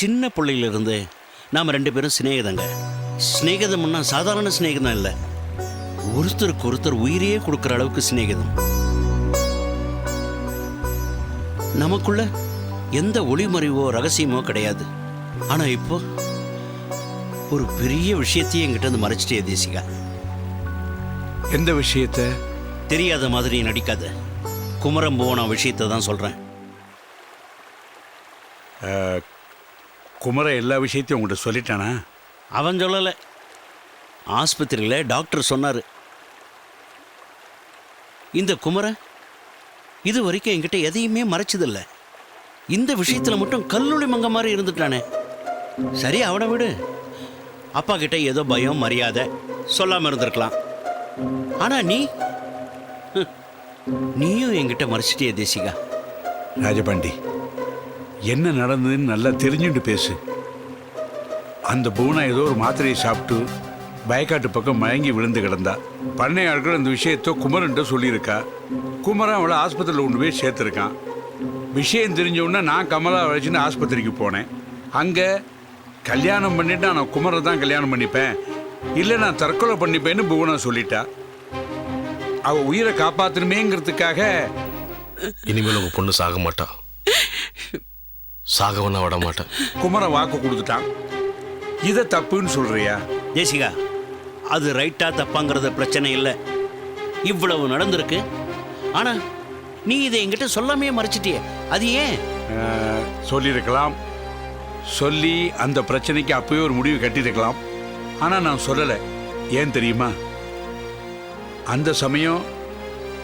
சின்ன பிள்ளையிலிருந்து நாம் ரெண்டு பேரும் சிநேகிதங்க. சிநேகிதம்னா சாதாரண சிநேகிதம் இல்லை. ஒருத்தருக்கு ஒருத்தர் உயிரையே கொடுக்குற அளவுக்கு சிநேகிதம். நமக்குள்ள எந்த ஒளிமறைவோ ரகசியமோ கிடையாது. ஆனா இப்போ ஒரு பெரிய விஷயத்தையும் என்கிட்ட இருந்து மறைச்சிட்டே தேசிகா. எந்த விஷயத்த? தெரியாத மாதிரி நடிக்காத. குமரம் போன விஷயத்தை தான் சொல்றேன். குமர எல்லா விஷயத்தையும் உங்கள்கிட்ட சொல்லிட்டானா? அவன் சொல்லலை. ஆஸ்பத்திரியில் டாக்டர் சொன்னார். இந்த குமரன் இது வரைக்கும் என்கிட்ட எதையுமே மறைச்சதில்ல. இந்த விஷயத்துல மட்டும் கல்லுளி மங்க மாதிரி இருந்துட்டானே. சரி அவனை விடு. அப்பா கிட்ட ஏதோ பயம் மரியாதை சொல்லாம இருந்திருக்கலாம். ஆனா நீ? நீயும் என்கிட்ட மறைச்சிட்டியே தேசிகா. ராஜபாண்டி என்ன நடந்ததுன்னு நல்லா தெரிஞ்சுட்டு பேசு. அந்த பூனா ஏதோ ஒரு மாத்திரையை சாப்பிட்டு வயக்காட்டு பக்கம் மயங்கி விழுந்து கிடந்தா. பண்ணையாட்கள் அந்த விஷயத்த குமரன்ட்ட சொல்லியிருக்கா. குமரன் அவளை ஆஸ்பத்திரியில் கொண்டு போய் சேர்த்துருக்கான். விஷயம் தெரிஞ்சவுடனே நான் கமலா வச்சுன்னு ஆஸ்பத்திரிக்கு போனேன். அங்கே கல்யாணம் பண்ணிட்டு நான் குமரை தான் கல்யாணம் பண்ணிப்பேன். இல்லை நான் தற்கொலை பண்ணிப்பேன்னு புவனா சொல்லிட்டா. அவள் உயிரை காப்பாற்றணுமேங்கிறதுக்காக இனிமேல் உங்கள் பொண்ணு சாக மாட்டா. சாகவன விட மாட்டேன். குமரன் வாக்கு கொடுத்துட்டான். இதை தப்புன்னு சொல்றியா? தேசிகா அது ரைட்டா தப்பாங்கிறது பிரச்சனை இல்லை. இவ்வளவு நடந்திருக்கு. ஆனா நீ இதை என்கிட்ட சொல்லாமே மறைச்சிட்டியே. அது ஏன்? அஹ், சொல்லியிருக்கலாம். சொல்லி அந்த பிரச்சனைக்கு அப்பவே ஒரு முடிவு கட்டியிருக்கலாம். ஆனால் நான் சொல்லலை. ஏன் தெரியுமா? அந்த சமயம்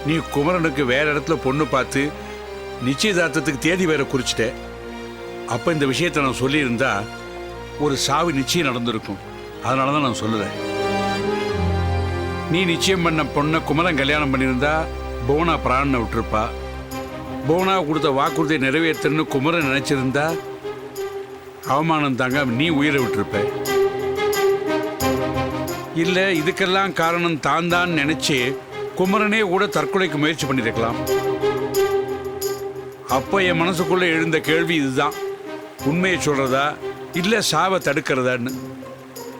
நீ குமரனுக்கு வேற இடத்துல பொண்ணு பார்த்து நிச்சயதார்த்தத்துக்கு தேதி வேற குறிச்சிட்ட. அப்போ இந்த விஷயத்தை நான் சொல்லியிருந்தா ஒரு சாவு நிச்சயம் நடந்திருக்கும். அதனால தான் நான் சொல்லுவேன் நீ நிச்சயம் பண்ண பொண்ணை குமரன் கல்யாணம் பண்ணியிருந்தா போனா பிராணனை விட்டுருப்பா. போனா கொடுத்த வாக்குறுதியை நிறைவேற்றணும்னு குமரன் நினைச்சிருந்தா அவமானம் தாங்க நீ உயிரை விட்டிருப்ப. இல்லை இதுக்கெல்லாம் காரணம் தான் தான் நினைச்சு குமரனே கூட தற்கொலைக்கு முயற்சி பண்ணியிருக்கலாம். அப்போ என் மனசுக்குள்ளே எழுந்த கேள்வி இதுதான். உண்மையை சொல்றதா இல்ல சாவை தடுக்கிறதான்னு?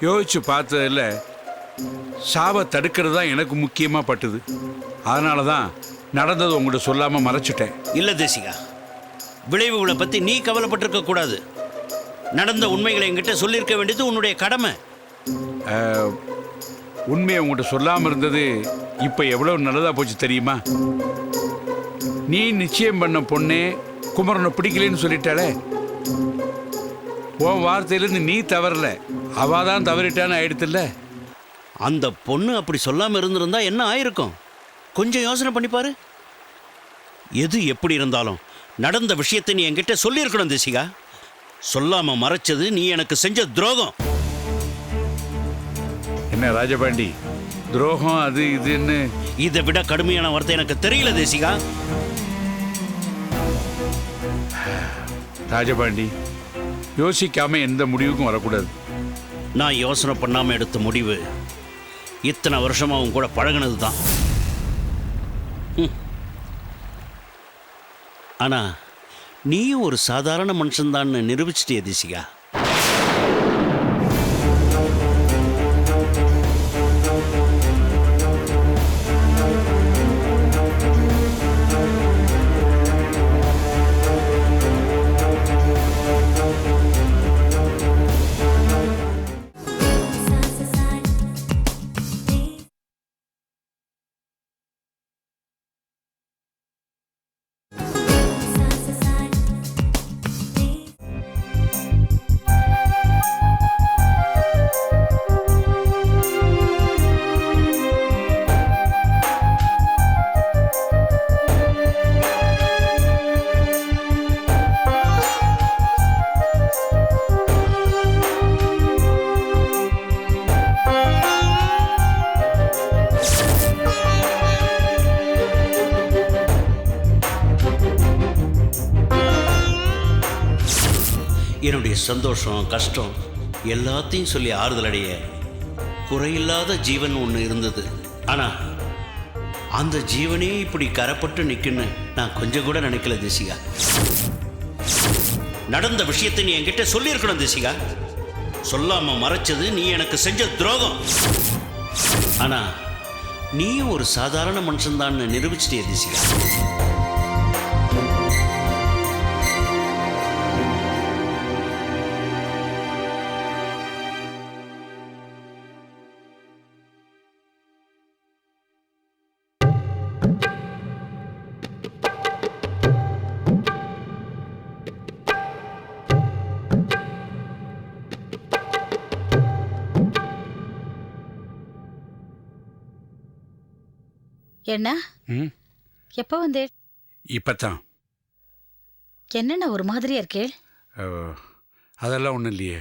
யோசிச்சு பார்த்ததுல சாவை தடுக்கிறது தான் எனக்கு முக்கியமா பட்டுது. அதனால தான் நடந்தது உங்கள்கிட்ட சொல்லாம மறைச்சிட்டேன். இல்ல தேசிகா விளைவுகளை பத்தி நீ கவலைப்பட்டிருக்க கூடாது. நடந்த உண்மைகளை என்கிட்ட சொல்லியிருக்க வேண்டியது உன்னுடைய கடமை. உண்மையை உங்கள்கிட்ட சொல்லாமல் இருந்தது இப்போ எவ்வளோ நல்லதாக போச்சு தெரியுமா? நீ நிச்சயம் பண்ண பொண்ணே குமரனை பிடிக்கலன்னு சொல்லிட்டாளே. உன் வார்த்தையிலேருந்து நீ தவறல. அவ தான் தவறிட்டான்னு ஆயிடுத்துல அந்த பொண்ணு அப்படி சொல்லாம இருந்திருந்தா என்ன ஆயிருக்கும்? கொஞ்சம் யோசனை பண்ணி பாரு. எது எப்படி இருந்தாலும் நடந்த விஷயத்தை நீ என்கிட்ட சொல்லியிருக்கணும் தேசிகா. சொல்லாம மறைச்சது நீ எனக்கு செஞ்ச துரோகம். என்ன ராஜபாண்டி? துரோகம் அது இதுன்னு? இதை விட கடுமையான வார்த்தை எனக்கு தெரியல தேசிகா. ராஜபாண்டி யோசிக்காம எந்த முடிவுக்கும் வரக்கூடாது. நான் யோசனை பண்ணாம எடுத்த முடிவு இத்தனை வருஷமா அவங்க கூட பழகினது தான் ஆனா நீயும் ஒரு சாதாரண மனுஷன்தான்னு நிரூபிச்சிட்டிய திசிகா. என்னுடைய சந்தோஷம் கஷ்டம் எல்லாத்தையும் சொல்லி ஆறுதல் அடைய குறையில்லாத ஜீவன் ஒன்று இருந்தது. ஆனா அந்த ஜீவனே இப்படி கரப்பட்டு நிற்குன்னு நான் கொஞ்சம் கூட நினைக்கல தேசிகா. நடந்த விஷயத்தை நீ என்கிட்ட சொல்லியிருக்கணும் தேசிகா. சொல்லாம மறைச்சது நீ எனக்கு செஞ்ச துரோகம். ஆனா நீயும் ஒரு சாதாரண மனுஷன்தான்னு நிரூபிச்சிட்டே தேசிகா. என்ன? எப்போ வந்தே? இப்போத்தான். என்னென்ன ஒரு மாதிரியா இருக்கே? அதெல்லாம் ஒன்றும் இல்லையே.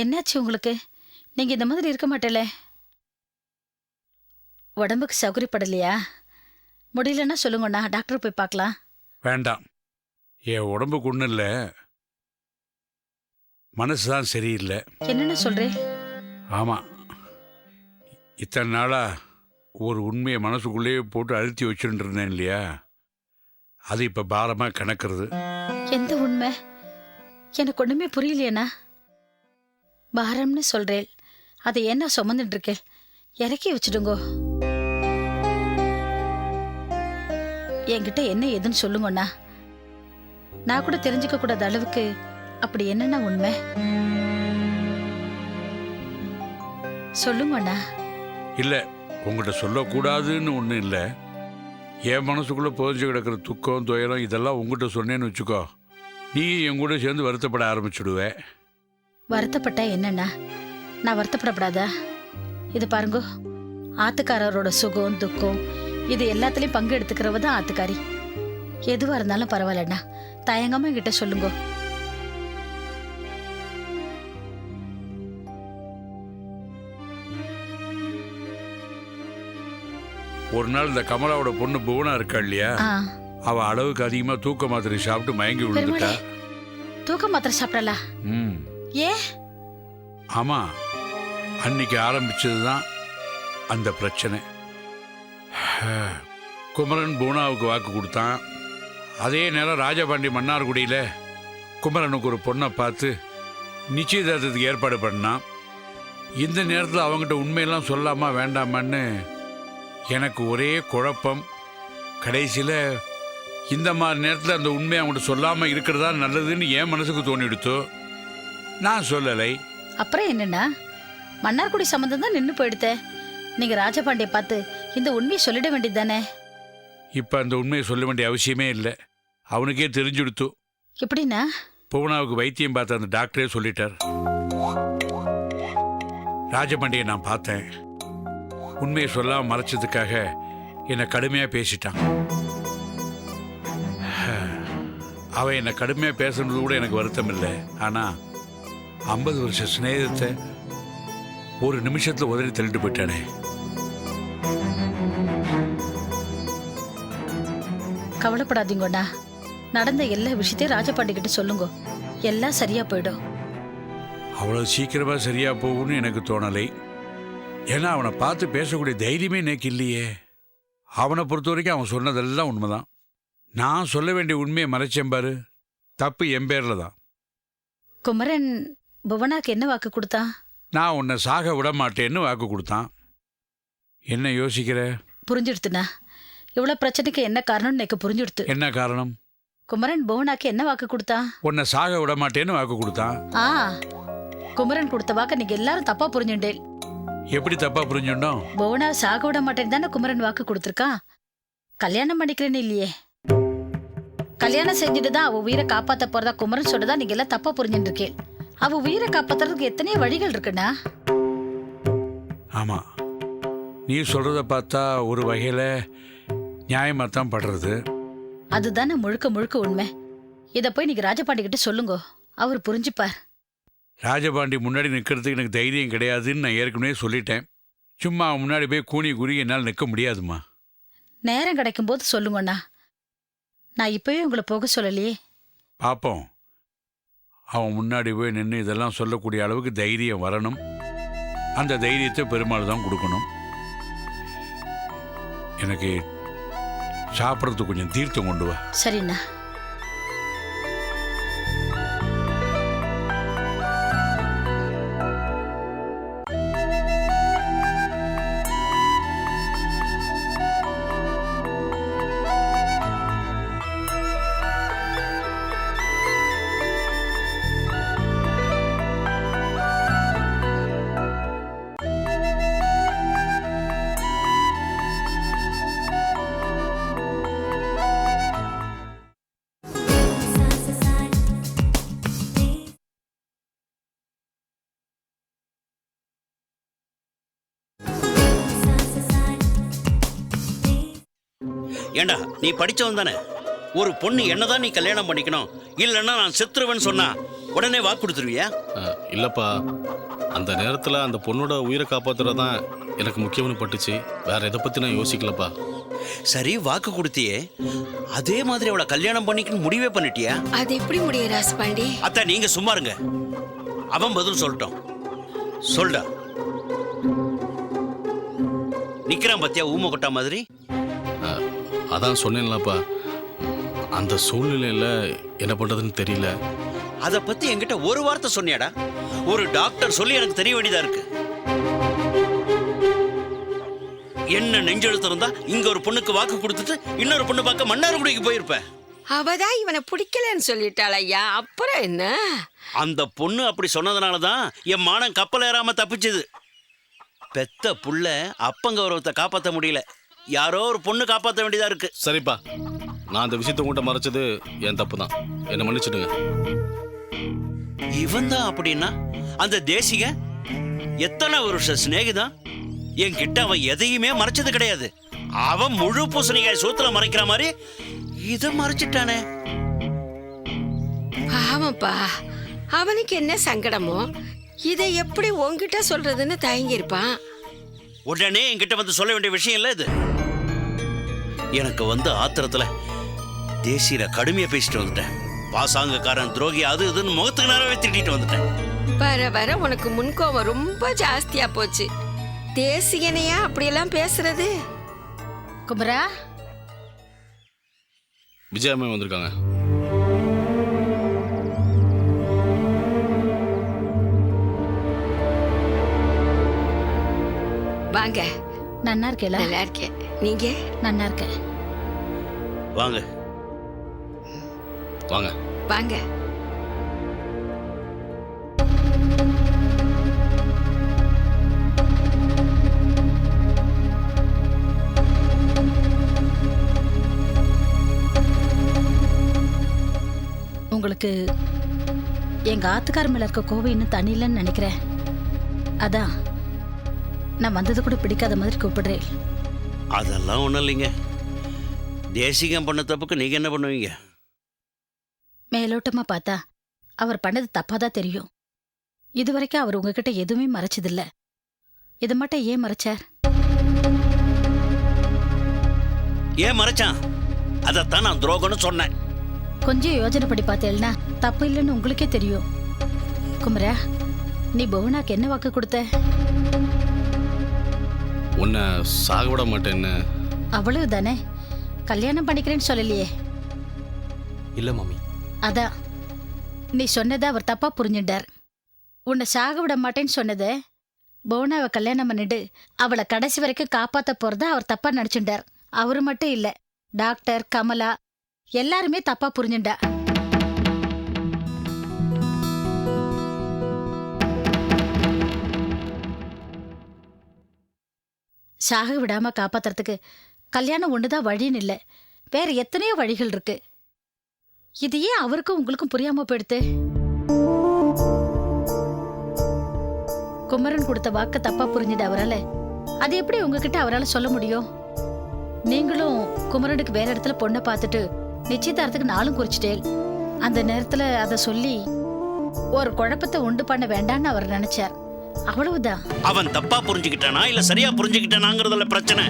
என்னாச்சு உங்களுக்கு? நீங்க இந்த மாதிரி இருக்க மாட்டேல உடம்புக்கு சௌகரியப்படலையா முடியலன்னா சொல்லுங்கண்ணா டாக்டர் போய் பார்க்கலாம். வேண்டாம். என் உடம்புக்கு ஒன்றும் இல்லை. மனசு தான் சரியில்லை. என்னென்ன சொல்றே? ஆமாம் இத்தனை நாளாக ஒரு உண்மையை மனசுக்குள்ளேயே போட்டு அழுத்தி வச்சுட்டு இருந்தேன் இல்லையா? அது இப்போ பாரமாக கணக்கிறது. எந்த உண்மை? எனக்கு ஒண்ணுமே புரியலையேண்ணா. பாரம்னு சொல்றேன் அதை என்ன சுமந்துட்டு இருக்கேன் இறக்கி வச்சுடுங்கோ. என்கிட்ட என்ன ஏதுன்னு சொல்லுங்கண்ணா. நான் கூட தெரிஞ்சுக்க கூடாத அளவுக்கு அப்படி என்னண்ணா உண்மை? சொல்லுங்கண்ணா. இல்லை உங்கள்கிட்ட சொல்லக்கூடாதுன்னு ஒன்றும் இல்லை. என் மனசுக்குள்ளே புதைஞ்சு கிடக்கிற துக்கம் துயரம் இதெல்லாம் உங்கள்கிட்ட சொன்னேன்னு வச்சுக்கோ. நீ என் கூட சேர்ந்து வருத்தப்பட ஆரம்பிச்சுடுவேன் வருத்தப்பட்டா என்னண்ணா? நான் வருத்தப்படப்படாதா? இது பாருங்க ஆத்துக்காரரோட சுகம் துக்கம் இது எல்லாத்துலேயும் பங்கு எடுத்துக்கிறவ தான் ஆத்துக்காரி. எதுவாக இருந்தாலும் பரவாயில்லண்ணா. தயங்காமல் என்கிட்ட சொல்லுங்க. ஒரு நாள் இந்த கமலாவோட பொண்ணு புவனா இருக்கா இல்லையா? ஆ. அவள் அளவுக்கு அதிகமாக தூக்க மாத்திரை சாப்பிட்டு மயங்கி விழுந்துட்டா. தூக்க மாத்திரை சாப்பிடலா? ம். ஏ? ஆமாம் அன்னைக்கு ஆரம்பிச்சது தான் அந்த பிரச்சனை. குமரன் பூனாவுக்கு வாக்கு கொடுத்தான். அதே நேரம் ராஜபாண்டி மன்னார்குடியில் குமரனுக்கு ஒரு பொண்ணை பார்த்து நிச்சயதார்த்தத்துக்கு ஏற்பாடு பண்ணான். இந்த நேரத்தில் அவங்ககிட்ட உண்மையெல்லாம் சொல்லாமா வேண்டாமான்னு எனக்கு ஒரே குழப்பம். கடைசியில் இந்த மாதிரி நேரத்தில் அந்த உண்மையை அவங்ககிட்ட சொல்லாமல் இருக்கிறதா நல்லதுன்னு என் மனசுக்கு தோணிடுத்தோ நான் சொல்லலை. அப்புறம் என்னண்ணா மன்னார்குடி சம்மந்தம் தான் நின்று போயிடுத்தே. நீங்க ராஜபாண்டிய பார்த்து இந்த உண்மையை சொல்லிட வேண்டியது தானே? இப்போ அந்த உண்மையை சொல்ல வேண்டிய அவசியமே இல்லை. அவனுக்கே தெரிஞ்சுடுத்து. எப்படின்னா? புவனாவுக்கு வைத்தியம் பார்த்த அந்த டாக்டரே சொல்லிட்டார். ராஜபாண்டியை நான் பார்த்தேன். உண்மையை சொல்லாம மறைச்சதுக்காக என்னை கடுமையாக பேசிட்டான். அவன் என்னை கடுமையாக பேசுனது கூட எனக்கு வருத்தம் இல்லை. ஆனால் ஐம்பது வருஷ சிநேகத்தை ஒரு நிமிஷத்தில் உதறி தள்ளிட்டு போயிட்டானே. கவலைப்படாதீங்கண்ணா நடந்த எல்லா விஷயத்தையும் ராஜபாண்டி கிட்ட சொல்லுங்க. எல்லாம் சரியா போயிடும். அவ்வளோ சீக்கிரமா சரியா போகும்னு எனக்கு தோணலை. ஏன்னா அவனை பார்த்து பேசக்கூடிய தைரியமே எனக்கு இல்லையே. அவனை பொறுத்த வரைக்கும் அவன் சொன்னதெல்லாம் உண்மைதான். நான் சொல்ல வேண்டிய உண்மையை மறைச்சேன் பாரு. தப்பு என் பேர்ல தான். குமரன் புவனாக்கு என்ன வாக்கு கொடுத்தா? நான் உன்னை சாக விட மாட்டேன்னு வாக்கு கொடுத்தான். என்ன யோசிக்கிற? புரிஞ்சுடுத்துண்ணா. இவ்வளவு பிரச்சனைக்கு என்ன காரணம்னு எனக்கு புரிஞ்சுடுத்து. என்ன காரணம்? குமரன் புவனாக்கு என்ன வாக்கு கொடுத்தா? உன்னை சாக விட மாட்டேன்னு வாக்கு கொடுத்தான். ஆ குமரன் கொடுத்த வாக்க நீங்க எல்லாரும் தப்பா புரிஞ்சுட்டேன். எப்படி தப்பா புரிஞ்சுட்டோம்? புவனா சாக விட மாட்டேன்னு தானே குமரன் வாக்கு கொடுத்துருக்கான் கல்யாணம் பண்ணிக்கிறேன்னு இல்லையே. கல்யாணம் செஞ்சுட்டு தான் அவ உயிரை காப்பாத்த போறதா குமரன் சொல்றதா நீங்க எல்லாம் தப்பா புரிஞ்சுட்டு இருக்கேன் அவ உயிரை காப்பாத்துறதுக்கு எத்தனையோ வழிகள் இருக்குண்ணா. ஆமா. நீ சொல்றத பார்த்தா ஒரு வகையில நியாயமா தான் படுறது. அதுதானே முழுக்க முழுக்க உண்மை. இத போய் நீங்க ராஜபாண்டி கிட்ட சொல்லுங்க. அவர் புரிஞ்சுப்பார். ராஜபாண்டி முன்னாடி நிற்கிறதுக்கு எனக்கு தைரியம் கிடையாதுன்னு நான் ஏற்கனவே சொல்லிட்டேன். சும்மா முன்னாடி போய் கூனி குறுகி என்னால் நிற்க முடியாதும்மா. நேரம் கிடைக்கும் போது சொல்லுங்கண்ணா நான் இப்பவே உங்களை போக சொல்லலையே. பார்ப்போம் அவன் முன்னாடி போய் நின்று இதெல்லாம் சொல்லக்கூடிய அளவுக்கு தைரியம் வரணும். அந்த தைரியத்தை பெருமாள் தான் கொடுக்கணும். எனக்கு சாப்பிட்றதுக்கு கொஞ்சம் தீர்த்தம் கொண்டு வா. சரிண்ணா. ஏண்டா நீ படிச்சவன் தானே? ஒரு பொண்ணு என்னதான் நீ கல்யாணம் பண்ணிக்கணும் இல்லைன்னா நான் செத்துருவேன்னு சொன்னா உடனே வாக்கு கொடுத்துருவியா? இல்லப்பா. அந்த நேரத்தில் அந்த பொண்ணோட உயிரை காப்பாத்துறது தான் எனக்கு முக்கியம்னு பட்டுச்சு. வேற எதை பற்றி நான் யோசிக்கலப்பா. சரி வாக்கு கொடுத்தியே. அதே மாதிரி அவளை கல்யாணம் பண்ணிக்கணும் முடிவே பண்ணிட்டியா? அது எப்படி முடியும் ராசபாண்டி? அத்தா நீங்க சும்மா இருங்க. அவன் பதில் சொல்லட்டும். சொல்டா. நிக்கிறான் பத்தியா ஊமை கொட்டா மாதிரி? அதான் சொன்னேன்லப்பா. அந்த சூழ்நிலையில் என்ன பண்ணுறதுன்னு தெரியல. அத பத்தி என்கிட்ட ஒரு வார்த்தை சொன்னியாடா. ஒரு டாக்டர் சொல்லி எனக்கு தெரிய வேண்டியதா இருக்கு. என்ன நெஞ்செழுத்து இருந்தா இங்க ஒரு பொண்ணுக்கு வாக்கு கொடுத்துட்டு இன்னொரு பொண்ணு பார்க்க மன்னார்குடிக்கு போயிருப்ப. அவதான் இவனை பிடிக்கலன்னு சொல்லிட்டாள் ஐயா. அப்புறம் என்ன? அந்த பொண்ணு அப்படி சொன்னதுனால தான் என் மானம் கப்பல் ஏறாம தப்பிச்சது. பெத்த புள்ள அப்பங்கௌரவத்தை காப்பாற்ற முடியல. யாரோ ஒரு பொண்ணு காப்பாற்ற வேண்டியதா இருக்கு. சரிப்பா. நான் அந்த விஷயத்தை உங்கள்கிட்ட மறைச்சது என் தப்பு தான் என்னை மன்னிச்சிடுங்க. இவன் தான் அப்படின்னா அந்த தேசிக எத்தனை வருஷ சிநேகிதான்? என்கிட்ட அவன் எதையுமே மறைச்சது கிடையாது. அவன் முழு பூசணிக்காய் சூத்துல மறைக்கிற மாதிரி இதை மறைச்சிட்டானே. பாவம்ப்பா அவனுக்கு என்ன சங்கடமோ இதை எப்படி உன்கிட்ட சொல்றதுன்னு தயங்கி இருப்பான் உடனே என்கிட்ட வந்து சொல்ல வேண்டிய விஷயம் இல்லை இது. எனக்கு வந்து ஆத்திரத்துல தேசியில கடுமையா பேசிட்டு வந்துட்டேன். பாசாங்கக்காரன் துரோகி அது இதுன்னு முகத்துக்கு நேரவே திட்டிட்டு வந்துட்டேன். வர வர உனக்கு முன்கோபம் ரொம்ப ஜாஸ்தியா போச்சு. தேசிகனையா அப்படியெல்லாம் பேசுறது? குமரா? விஜயாமே வந்திருக்காங்க. வாங்க. நன்னா இருக்கேல நல்லா இருக்கேன். நீங்க? நன்னா இருக்கேன். வாங்க. வாங்க. வாங்க. உங்களுக்கு எங்க ஆத்துக்கார மேல இருக்க கோவம் இன்னும் தண்ணிலன்னு நினைக்கிறேன். அதான் நான் வந்தது கூட பிடிக்காத மாதிரி கூப்பிடுறேன். அதெல்லாம் ஒன்றும் இல்லைங்க. தேசிகம் பண்ண தப்புக்கு நீங்க என்ன பண்ணுவீங்க? மேலோட்டமா பார்த்தா அவர் பண்ணது தப்பாதான் தெரியும். இதுவரைக்கும் அவர் உங்ககிட்ட எதுவுமே மறைச்சதில்ல. இது மட்டும் ஏன் மறைச்சார்? ஏன் மறைச்சான்? அதைத்தான் நான் துரோகம்னு சொன்னேன். கொஞ்சம் யோஜனை பண்ணி பார்த்தேன்னா தப்பு இல்லைன்னு உங்களுக்கே தெரியும். குமரா நீ புவனாக்கு என்ன வாக்கு கொடுத்த? உன்னை சாக விட மாட்டேன்னு. அவ்வளவு தானே கல்யாணம் பண்ணிக்கிறேன்னு சொல்லலையே. இல்லை மம்மி அதான் நீ சொன்னதை அவர் தப்பா புரிஞ்சுட்டார். உன்னை சாக விட மாட்டேன்னு சொன்னதை புவனாவை கல்யாணம் பண்ணிட்டு அவளை கடைசி வரைக்கும் காப்பாத்த போறத அவர் தப்பா நினைச்சுட்டார். அவரு மட்டும் இல்ல டாக்டர் கமலா எல்லாருமே தப்பா புரிஞ்சுண்டா சாக விடாம காப்பாத்துறதுக்கு கல்யாணம் ஒண்ணுதான் வழின்னு இல்லை. வேற எத்தனையோ வழிகள் இருக்கு. இது ஏன் அவருக்கும் உங்களுக்கும் புரியாம போயிடுத்து குமரன் கொடுத்த வாக்க தப்பா புரிஞ்சுட்டு அவரால. அது எப்படி உங்ககிட்ட அவரால சொல்ல முடியும்? நீங்களும் குமரனுக்கு வேற இடத்துல பொண்ணை பார்த்துட்டு நிச்சயதாரத்துக்கு நாளும் குறிச்சிட்டேன் அந்த நேரத்துல அதை சொல்லி ஒரு குழப்பத்தை உண்டு பண்ண வேண்டாம்னு அவர் நினைச்சார். அவ்வளவுதான் அவன் தப்பா புரிஞ்சுக்கிட்டானா இல்ல சரியா புரிஞ்சுக்கிட்டானாங்கிறதுல பிரச்சனை?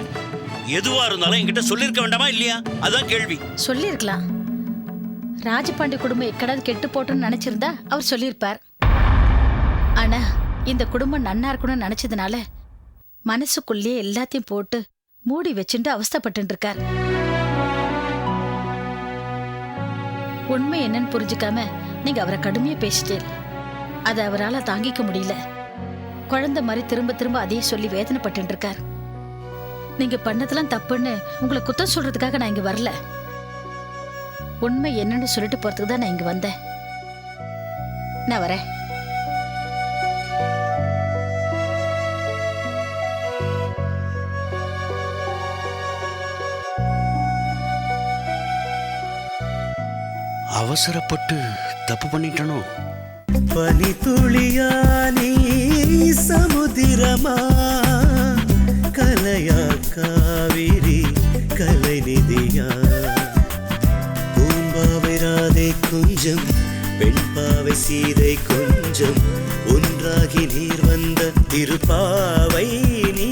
எதுவா இருந்தாலும் என்கிட்ட சொல்லியிருக்க வேண்டாமா இல்லையா? அதான் கேள்வி. சொல்லியிருக்கலாம் ராஜபாண்டி குடும்பம் எக்கடாவது கெட்டு போட்டோன்னு நினைச்சிருந்தா அவர் சொல்லியிருப்பார். ஆனா இந்த குடும்பம் நன்னா இருக்கணும்னு நினைச்சதுனால மனசுக்குள்ளேயே எல்லாத்தையும் போட்டு மூடி வச்சுட்டு அவஸ்தைப்பட்டு இருக்கார் உண்மை என்னன்னு புரிஞ்சுக்காம நீங்க அவரை கடுமையா பேசிட்டீர். அதை அவரால தாங்கிக்க முடியல. குழந்தை மாதிரி திரும்ப திரும்ப அதையே சொல்லி வேதனைப்பட்டு இருக்கார் நீங்க பண்ணதெல்லாம் தப்புன்னு உங்களை குத்தம் சொல்றதுக்காக நான் இங்க வரல. உண்மை என்னன்னு சொல்லிட்டு போறதுக்கு தான் நான் இங்க வந்தேன். நான் வரேன். அவசரப்பட்டு தப்பு பண்ணிட்டனோ? பனி துளியா நீ சமுதிரமா? கலையா காவிரி கலை நிதியா? பூம்பாவை ராதை கொஞ்சம் பெண்பாவை சீதை கொஞ்சம் ஒன்றாகி நீர் வந்த திருப்பாவை நீ